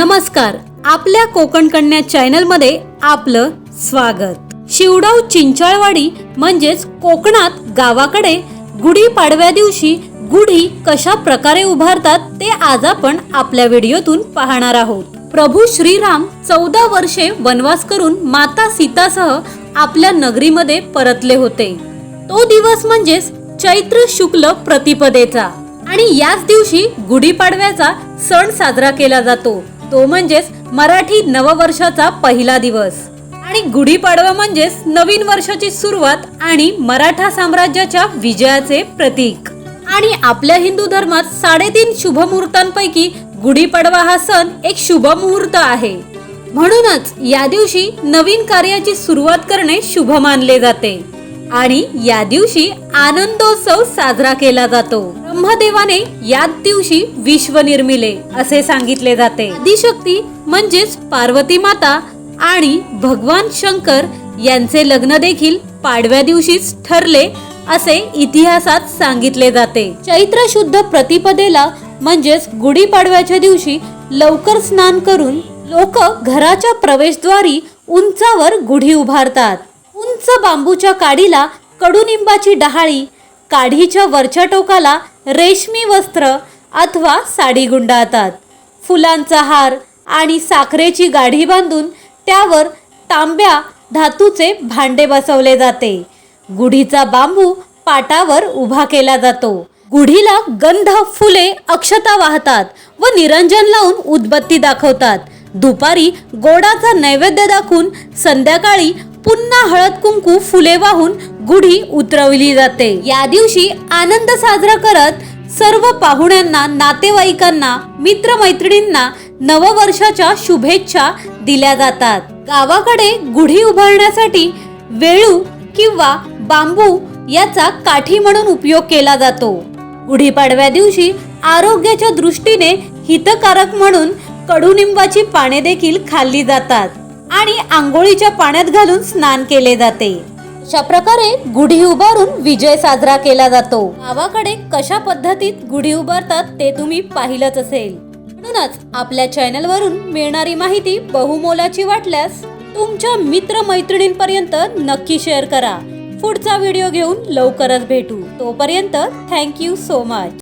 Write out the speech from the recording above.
नमस्कार. आपल्या कोकण कन्या चॅनलमध्ये आपलं स्वागत. शिवडाव चिंचाळवाडी म्हणजेच कोकणात गावाकडे गुढी पाडव्या दिवशी गुढी कशा प्रकारे उभारतात ते आज आपण आपल्या व्हिडिओतून पाहणार आहोत. प्रभू श्रीराम चौदा वर्षे वनवास करून माता सीतासह आपल्या नगरीमध्ये परतले होते. तो दिवस म्हणजेच चैत्र शुक्ल प्रतिपदेचा आणि याच दिवशी गुढीपाडव्याचा सण साजरा केला जातो. तो म्हणजेच मराठी नववर्षाचा पहिला दिवस. आणि गुढीपाडवा म्हणजेच नवीन वर्षाची सुरुवात आणि मराठा साम्राज्याच्या विजयाचे प्रतीक. आणि आपल्या हिंदू धर्मात साडेतीन शुभ मुहूर्तांपैकी गुढीपाडवा हा सण एक शुभ मुहूर्त आहे. म्हणूनच या दिवशी नवीन कार्याची सुरुवात करणे शुभ मानले जाते. आणि या दिवशी आनंदोत्सव साजरा केला जातो. ब्रह्मदेवाने याच दिवशी विश्व निर्मिले असे सांगितले जाते. आदिशक्ती म्हणजेच पार्वती माता आणि भगवान शंकर यांचे लग्न देखील पाडव्या दिवशीच ठरले असे इतिहासात सांगितले जाते. चैत्र शुद्ध प्रतिपदेला म्हणजेच गुढीपाडव्याच्या दिवशी लवकर स्नान करून लोक घराच्या प्रवेशद्वारी उंचावर गुढी उभारतात. उंच बांबूच्या काडीला कडुनिंबाची डहाळी काढीच्या वरच्या टोकाला रेशमी वस्त्र अथवा साडी गुंडाळतात. फुलांचा हार आणि साखरेची गाढी बांधून त्यावर तांब्या धातूचे भांडे बसवले जाते. गुढीचा बांबू पाटावर उभा केला जातो. गुढीला गंध फुले अक्षता वाहतात व निरंजन लावून उदबत्ती दाखवतात. दुपारी गोडाचा नैवेद्य दाखवून संध्याकाळी पुन्हा हळद कुंकू फुले वाहून गुढी उतरवली जाते. या दिवशी आनंद साजरा करत सर्व पाहुण्यांना नातेवाईकांना मित्रमैत्रिणींना नववर्षाच्या शुभेच्छा दिल्या जातात. गावाकडे गुढी उभारण्यासाठी वेळू किंवा बांबू याचा काठी म्हणून उपयोग केला जातो. गुढीपाडव्या दिवशी आरोग्याच्या दृष्टीने हितकारक म्हणून कडुनिंबाची पाने देखील खाल्ली जातात. आणि आंघोळीच्या पाण्यात घालून स्नान केले जाते. अशा प्रकारे गुढी उभारून विजय साजरा केला जातो. गावाकडे कशा पद्धतीत गुढी उभारतात ते तुम्ही पाहिलंच असेल. म्हणूनच आपल्या चॅनल वरून मिळणारी माहिती बहुमोलाची वाटल्यास तुमच्या मित्र मैत्रिणींपर्यंत नक्की शेअर करा. पुढचा व्हिडिओ घेऊन लवकरच भेटू. तोपर्यंत थँक्यू सो मच